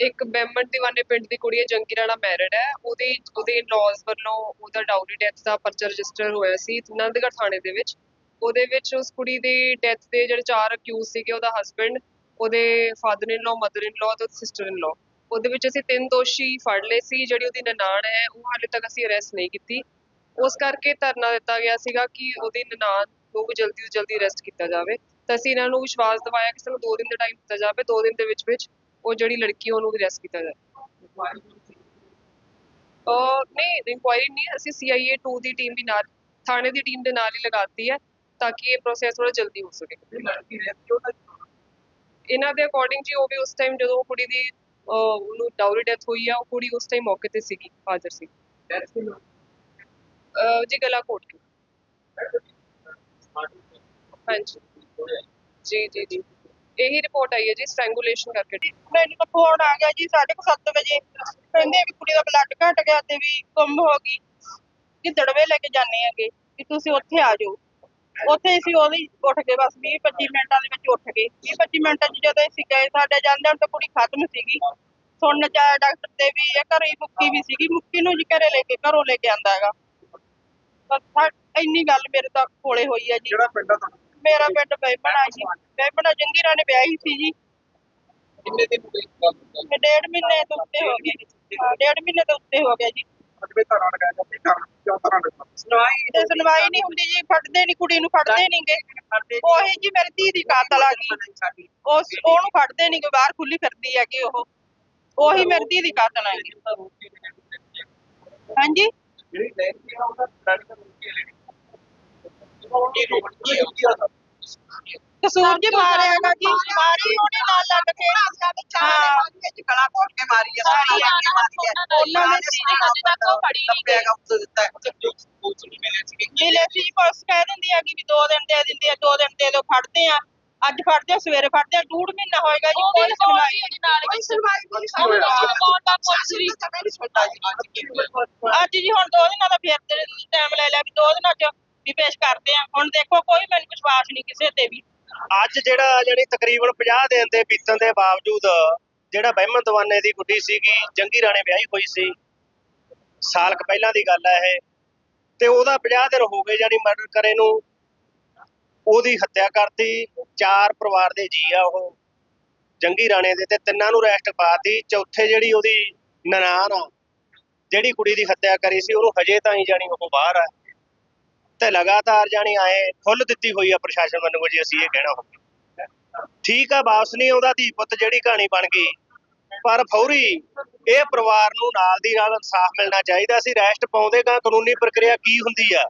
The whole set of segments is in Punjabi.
ਇੱਕ ਬੈਮਨ ਦੀਵਾਨੇ ਪਿੰਡ ਦੀ ਕੁੜੀ ਹੈ, ਜੰਗੀ ਰਾਣਾ ਮੈਰਿਡ ਹੈ। ਉਹਦੀ, ਉਹਦੇ ਲੌਜ਼ ਵੱਲੋਂ ਉਹਦਾ ਡਾਊਰੀ ਡੈਥ ਦਾ ਪਰਚਾ ਰਜਿਸਟਰ ਹੋਇਆ ਸੀ ਨੰਦਗੜ੍ਹ ਥਾਣੇ ਦੇ ਵਿੱਚ। ਉਹਦੇ ਵਿੱਚ ਉਸ ਕੁੜੀ ਦੀ ਡੈਥ ਦੇ ਜਿਹੜੇ ਚਾਰ ਅਕਿਊਜ਼ ਸੀਗੇ, ਉਹਦਾ ਹਸਬੰਡ ਉਹਦੇ father in law mother in ਲਾ ਤੇ ਸਿਸਟਰ ਇਨ ਲਾ ਉਹਦੇ ਵਿੱਚ ਅਸੀਂ ਤਿੰਨ ਦੋਸ਼ੀ ਫੜ ਲਏ ਸੀ, ਜਿਹੜੀ ਉਹਦੀ ਨਨਾਣ ਹੈ, ਉਹ ਹਾਲੇ ਤੱਕ ਅਸੀਂ ਅਰੈਸਟ ਨਹੀਂ ਕੀਤੀ। ਉਸ ਕਰਕੇ ਧਰਨਾ ਦਿੱਤਾ ਗਿਆ ਸੀਗਾ ਕਿ ਉਹਦੀ ਨਨਾਣ ਨੂੰ ਜਲਦੀ ਤੋਂ ਜਲਦੀ ਅਰੈਸਟ ਕੀਤਾ ਜਾਵੇ। ਤਾਂ ਅਸੀਂ ਇਹਨਾਂ ਨੂੰ ਵਿਸ਼ਵਾਸ ਦਿਵਾਇਆ ਕਿ ਸਾਨੂੰ 2 ਦਿਨ ਦਾ ਟਾਈਮ ਦਿੱਤਾ ਜਾਵੇ 2 ਦਿਨ ਦੇ ਵਿੱਚ ਵਿੱਚ ਉਹ ਜਿਹੜੀ ਲੜਕੀ ਉਹਨੂੰ ਅਰੈਸਟ ਕੀਤਾ ਜਾਵੇ ਅਹ ਨਹੀਂ ਇਨਕੁਆਇਰੀ ਨਹੀਂ ਅਸੀਂ CIA 2 ਦੀ ਟੀਮ ਵੀ ਨਾਲ ਥਾਣੇ ਦੀ ਟੀਮ ਦੇ ਨਾਲ ਹੀ ਲਗਾਤੀ ਹੈ ਤਾਂ ਕਿ ਇਹ ਪ੍ਰੋਸੈਸ ਥੋੜਾ ਜਲਦੀ ਹੋ ਸਕੇ। ਇਹਨਾਂ ਦੇ ਅਕੋਰਡਿੰਗ ਜੀ ਉਹ ਵੀ ਉਸ ਟਾਈਮ ਜਦੋਂ ਕੁੜੀ ਦੀ ਉਹਨੂੰ ਡਾਊਰੀ ਡੈਥ ਹੋਈ ਆ ਉਹ ਕੁੜੀ ਉਸ ਟਾਈਮ ਮੌਕੇ ਤੇ ਸੀਗੀ ਹਾਜ਼ਰ ਸੀ। ਜੀ ਗਲਾ ਕੋਟ ਕੇ। ਹਾਂਜੀ। ਜੀ ਜੀ ਜੀ। ਇਹੀ ਰਿਪੋਰਟ ਆਈ ਹੈ ਜੀ ਸਟ੍ਰੈਂਗੂਲੇਸ਼ਨ ਕਰਕੇ। ਮੈਨੂੰ ਤਾਂ ਫੋਨ ਆ ਗਿਆ ਜੀ 7:30 ਵਜੇ। ਕਹਿੰਦੇ ਵੀ ਕੁੜੀ ਦਾ ਬਲੱਡ ਘਟ ਗਿਆ ਤੇ ਵੀ ਗੁੰਮ ਹੋ ਗਈ। ਕਿ ਦੜਵੇ ਲੈ ਕੇ ਜਾਣੇ ਹੈਗੇ ਕਿ ਤੁਸੀਂ ਉੱਥੇ ਆ ਜਾਓ। ਉੱਥੇ ਅਸੀਂ ਉਹਦੀ ਉੱਠ ਕੇ ਬਸ 20 25 ਮਿੰਟਾਂ ਦੇ ਵਿੱਚ ਉੱਠ ਗਏ। 20 25 ਮਿੰਟਾਂ 'ਚ ਜਦੋਂ ਅਸੀਂ ਗਏ ਸਾਡੇ ਜਾਂਦੇ ਹੁਣ ਤਾਂ ਕੁੜੀ ਖਤਮ ਸੀਗੀ। ਸੁਣਨ ਚ ਆਇਆ ਡਾਕਟਰ ਤੇ ਵੀ ਇਹ ਘਰੇ ਹੀ ਮੁੱਕੀ ਵੀ ਸੀਗੀ। ਮੁੱਕੀ ਨੂੰ ਜੀ ਘਰੇ ਲੈ ਕੇ ਘਰੋਂ ਲੈ ਕੇ ਆਂਦਾ ਹੈਗਾ। ਬਸ ਇੰਨੀ ਗੱਲ ਮੇਰੇ ਤੱਕ ਕੋਲੇ ਹੋਈ ਹੈ ਜੀ। ਕਿਹੜਾ ਪਿੰਡ ਆ ਤੁਹਾਡਾ? ਮੇਰਾ ਪਿੰਡ ਬੈਪਣਾ ਜੀ। ਬੈਪਣਾ ਜੰਗੀਰਾ ਨੇ ਵਿਆਹੀ ਸੀ ਜੀ। ਕਿੰਨੇ ਦਿਨ ਹੋ ਗਏ ਇਸ ਗੱਲ ਨੂੰ? ਤੇ ਡੇਢ ਮਹੀਨੇ ਤੋਂ ਉੱਤੇ ਹੋ ਗਏ। ਹਾਂ ਡੇਢ ਮਹੀਨੇ ਤੋਂ ਉੱਤੇ ਹੋ ਗਿਆ ਜੀ। ਧਾਰਾਂ ਲਗਾਇਆ ਜਾਂਦਾ ਧਾਰਾਂ ਤੇ ਸੁਣਵਾਈ ਨਹੀਂ ਹੁੰਦੀ ਜੀ ਫੜਦੇ ਨਹੀਂ ਕੁੜੀ ਨੂੰ ਫੜਦੇ ਨਹੀਂਗੇ ਉਹੀ ਜੀ ਮੇਰੀ ਧੀ ਦੀ ਕਾਤਲ ਆ ਗਈ। ਉਸ ਉਹਨੂੰ ਫੜਦੇ ਨਹੀਂ ਬਾਹਰ ਖੁੱਲੀ ਫਿਰਦੀ ਹੈ ਕਿ ਉਹ। ਉਹੀ ਮੇਰੀ ਧੀ ਦੀ ਕਾਤਲ ਆ ਗਈ। ਹਾਂਜੀ? ਜਿਹੜੀ ਲੈ ਕੇ ਆਉਂਦਾ ਲੜਾਈ ਦਾ ਮੁੱਕੀ ਲੈਣੀ ਕੀ ਰੋਕ ਕੀ ਕੀ ਆ ਕਸੂਰ ਜੀ? ਮਾਰਿਆਗਾ ਜੀ ਮਾਰੀ ਉਹਨੇ ਨਾਲ ਲੱਗ ਕੇ। ਹਾਂ। ਗਲਾ ਘੋਟ ਕੇ ਮਾਰੀ ਆ। ਸਾਰੀ ਆ ਕੇ ਮਾਰੀ ਆ। ਉਹਨਾਂ ਨੇ ਸੀ ਹਜੇ ਤੱਕ ਉਹ ਫੜੀ ਨਹੀਂ ਗਈ। ਉੱਤੇ ਦਿੱਤਾ ਜੋ ਪੁਲਿਸ ਨੂੰ ਮਿਲੇ ਸੀ ਮਿਲੇ ਸੀ ਪੁਲਿਸ ਕਹਿ ਦਿੰਦੀ ਆ ਕਿ ਵੀ ਦੋ ਦਿਨ ਦੇ ਦਿੰਦੇ ਆ ਦੋ ਦਿਨ ਦੇ ਦੋ ਫੜਦੇ ਆ। ਅੱਜ ਫੜਦੇ ਆ ਸਵੇਰੇ ਫੜਦੇ ਆ। ਡੂਢ ਮਹੀਨਾ ਹੋਏਗਾ ਜੀ ਕੋਈ ਸੁਣਵਾਈ। ਕੋਈ ਸੁਣਵਾਈ ਨਹੀਂ ਕੀ ਹੋਇਆ? ਅੱਜ ਜੀ ਹੁਣ ਦੋ ਦਿਨਾਂ ਦਾ ਫਿਰ ਟਾਈਮ ਲੈ ਲਿਆ ਵੀ ਦੋ ਦਿਨਾਂ ਚ ਵੀ ਪੇਸ਼ ਕਰਦੇ ਆ। ਹੁਣ ਦੇਖੋ, ਕੋਈ ਮੈਨੂੰ ਵਿਸ਼ਵਾਸ ਨਹੀਂ ਕਿਸੇ ਤੇ ਵੀ। ਅੱਜ ਜਿਹੜਾ ਜਿਹੜੀ ਤਕਰੀਬਨ 50 ਦਿਨ ਦੇ ਬੀਤਣ ਦੇ ਬਾਵਜੂਦ ਜਿਹੜਾ ਬਹਿਮਨ ਦਵਾਨੇ ਦੀ ਗੁੱਡੀ ਸੀਗੀ, ਜੰਗੀ ਰਾਣੇ ਵਿਆਹੀ ਹੋਈ ਸੀ, ਸਾਲ ਕੁ ਪਹਿਲਾਂ ਦੀ ਗੱਲ ਹੈ ਇਹ, ਤੇ ਉਹਦਾ 50 ਦਿਨ ਹੋ ਗਏ ਜਾਨੀ ਮਰਡਰ ਕਰੇ ਨੂੰ। ਉਹਦੀ ਹੱਤਿਆ ਕਰਤੀ, ਚਾਰ ਪਰਿਵਾਰ ਦੇ ਜੀ ਆ ਉਹ, ਜੰਗੀ ਰਾਣੇ ਦੇ ਤੇ ਤਿੰਨਾਂ ਨੂੰ ਅਰੈਸਟ ਪਾਤੀ। ਚੌਥੇ ਜਿਹੜੀ ਉਹਦੀ ਨਨਾਣ ਆ, ਜਿਹੜੀ ਕੁੜੀ ਦੀ ਹੱਤਿਆ ਕਰੀ ਸੀ, ਉਹਨੂੰ ਹਜੇ ਤਾਂ ਹੀ ਜਾਣੀ ਉਹ ਬਾਹਰ ਆ। ਤੇ ਲਗਾਤਾਰ ਜਾਣੀ ਆਏ ਖੁੱਲ ਦਿੱਤੀ ਹੋਈ ਆ ਪ੍ਰਸ਼ਾਸਨ ਵੱਲੋਂ ਜੀ ਅਸੀਂ ਇਹ ਕਹਿਣਾ ਹੋਵੇ। ਠੀਕ ਆ, ਵਾਪਸ ਨਹੀਂ ਆਉਂਦਾ, ਧੀ ਪੁੱਤ ਜਿਹੜੀ ਕਹਾਣੀ ਬਣ ਗਈ। ਪਰ ਫੌਰੀ, ਇਹ ਪਰਿਵਾਰ ਨੂੰ ਨਾਲ ਦੀ ਨਾਲ ਇਨਸਾਫ ਮਿਲਣਾ ਚਾਹੀਦਾ ਸੀ। ਰੈਸਟ ਪਾਉਂਦੇਗਾ ਕਾਨੂੰਨੀ ਪ੍ਰਕਿਰਿਆ ਕੀ ਹੁੰਦੀ ਆ,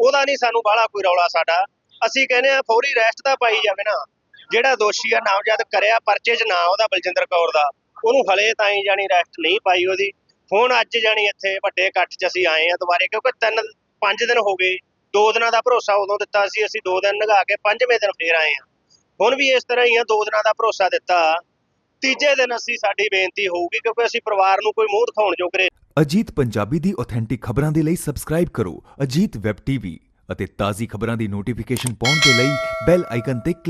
ਉਹਦਾ ਨਹੀਂ ਸਾਨੂੰ ਬਾਹਲਾ ਕੋਈ ਰੌਲਾ ਸਾਡਾ। ਅਸੀਂ ਕਹਿੰਦੇ ਆ ਫੌਰੀ ਰੈਸਟ ਤਾਂ ਪਾਈ ਜਾਵੇ ਨਾ। ਜਿਹੜਾ ਦੋਸ਼ੀ ਆ, ਨਾਮਜ਼ਦ ਕਰਿਆ ਪਰਚੇ 'ਚ ਨਾ ਉਹਦਾ ਬਲਜਿੰਦਰ ਕੌਰ ਦਾ। ਉਹਨੂੰ ਹਲੇ ਤਾਈਂ ਜਾਣੀ ਰੈਸਟ ਨਹੀਂ ਪਾਈ ਉਹਦੀ। ਹੁਣ ਅੱਜ ਜਾਣੀ ਇੱਥੇ ਵੱਡੇ ਇਕੱਠ 'ਚ ਅਸੀਂ ਆਏ ਆ ਦੁਬਾਰੇ, ਕਿਉਂਕਿ ਤਿੰਨ, ਪੰਜ ਦਿਨ ਹੋ ਗਏ। ਦੋ ਦਿਨਾਂ ਦਾ ਭਰੋਸਾ ਉਦੋਂ ਦਿੱਤਾ ਸੀ, ਅਸੀਂ ਦੋ ਦਿਨ ਲਗਾ ਕੇ ਪੰਜਵੇਂ ਦਿਨ ਫੇਰ ਆਏ ਆ ਹੁਣ ਵੀ ਇਸ ਤਰ੍ਹਾਂ ਹੀ ਆ, ਦੋ ਦਿਨਾਂ ਦਾ ਭਰੋਸਾ ਦਿੱਤਾ। ਤੀਜੇ ਦਿਨ ਅਸੀਂ, ਸਾਡੀ ਬੇਨਤੀ ਹੋਊਗੀ ਕਿਉਂਕਿ ਅਸੀਂ ਪਰਿਵਾਰ ਨੂੰ ਕੋਈ ਮੂੰਹ ਦਿਖਾਉਣ ਜੋਗਰੇ ਅਜੀਤ ਪੰਜਾਬੀ ਦੀ ਆਥੈਂਟਿਕ ਖਬਰਾਂ ਦੇ ਲਈ ਸਬਸਕ੍ਰਾਈਬ ਕਰੋ, ਅਜੀਤ ਵੈਬ ਟੀਵੀ ਅਤੇ ਤਾਜ਼ੀ ਖਬਰਾਂ ਦੀ ਨੋਟੀਫਿਕੇਸ਼ਨ ਪਾਉਣ ਦੇ ਲਈ ਬੈਲ ਆਈਕਨ ਤੇ ਕਲਿੱਕ